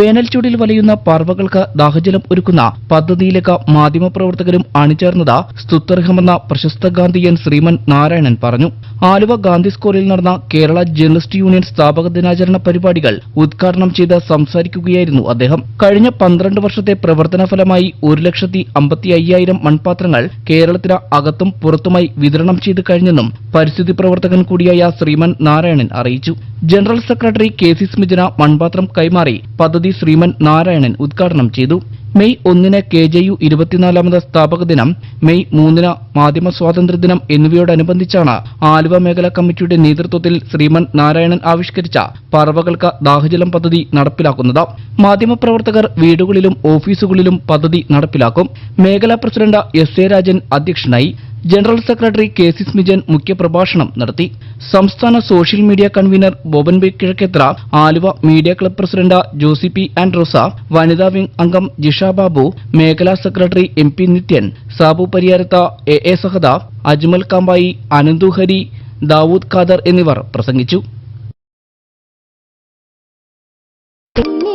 വേനൽച്ചൂടിൽ വലയുന്ന പറവകൾക്ക് ദാഹജലം ഒരുക്കുന്ന പദ്ധതിയിലേക്ക് മാധ്യമപ്രവർത്തകരും അണിചേർന്നത് സ്തുത്യർഹമെന്ന പ്രശസ്ത ഗാന്ധിയൻ ശ്രീമൻ നാരായണൻ പറഞ്ഞു. ആലുവ ഗാന്ധി സ്കൂളിൽ നടന്ന കേരള ജേർണലിസ്റ്റ് യൂണിയൻ സ്ഥാപക ദിനാചരണ പരിപാടികൾ ഉദ്ഘാടനം ചെയ്ത് സംസാരിക്കുകയായിരുന്നു അദ്ദേഹം. കഴിഞ്ഞ പന്ത്രണ്ട് വർഷത്തെ പ്രവർത്തന ഫലമായി ഒരു ലക്ഷത്തി അമ്പത്തി അയ്യായിരം മൺപാത്രങ്ങൾ കേരളത്തിന് അകത്തും പുറത്തുമായി വിതരണം ചെയ്തു കഴിഞ്ഞെന്നും പരിസ്ഥിതി പ്രവർത്തകൻ കൂടിയായ ശ്രീമൻ നാരായണൻ അറിയിച്ചു. General secretary K C Smijana മൺപാത്രം കൈമാറി പദ്ധതി ശ്രീമൻ നാരായണൻ ഉദ്ഘാടനം ചെയ്തു. മെയ് ഒന്നിന് കെ ജെ യു ഇരുപത്തിനാലാമത് സ്ഥാപക ദിനം മെയ് മൂന്നിന് മാധ്യമ സ്വാതന്ത്ര്യ ദിനം എന്നിവയോടനുബന്ധിച്ചാണ് ആലുവ മേഖലാ കമ്മിറ്റിയുടെ നേതൃത്വത്തിൽ ശ്രീമൻ നാരായണൻ ആവിഷ്കരിച്ച പറവകൾക്ക് ദാഹജലം പദ്ധതി നടപ്പിലാക്കുന്നത്. മാധ്യമപ്രവർത്തകർ വീടുകളിലും ഓഫീസുകളിലും പദ്ധതി നടപ്പിലാക്കും. മേഖലാ പ്രസിഡന്റ് എസ് എ രാജൻ അധ്യക്ഷനായി general secretary K C Smijan മുഖ്യപ്രഭാഷണം നടത്തി. സംസ്ഥാന social media convener Boban B Kizhakkethara Aluva media club president Josy P ആൻഡ്രോസ വനിതാ വിംഗ് അംഗം ജിഷ ബാബു മേഖലാ secretary M P Nithyan Sabu Pariyarath A A Sahad Ajmal കാമ്പായി Ananthu Hari Dawood Khader എന്നിവർ പ്രസംഗിച്ചു. പിന്നെ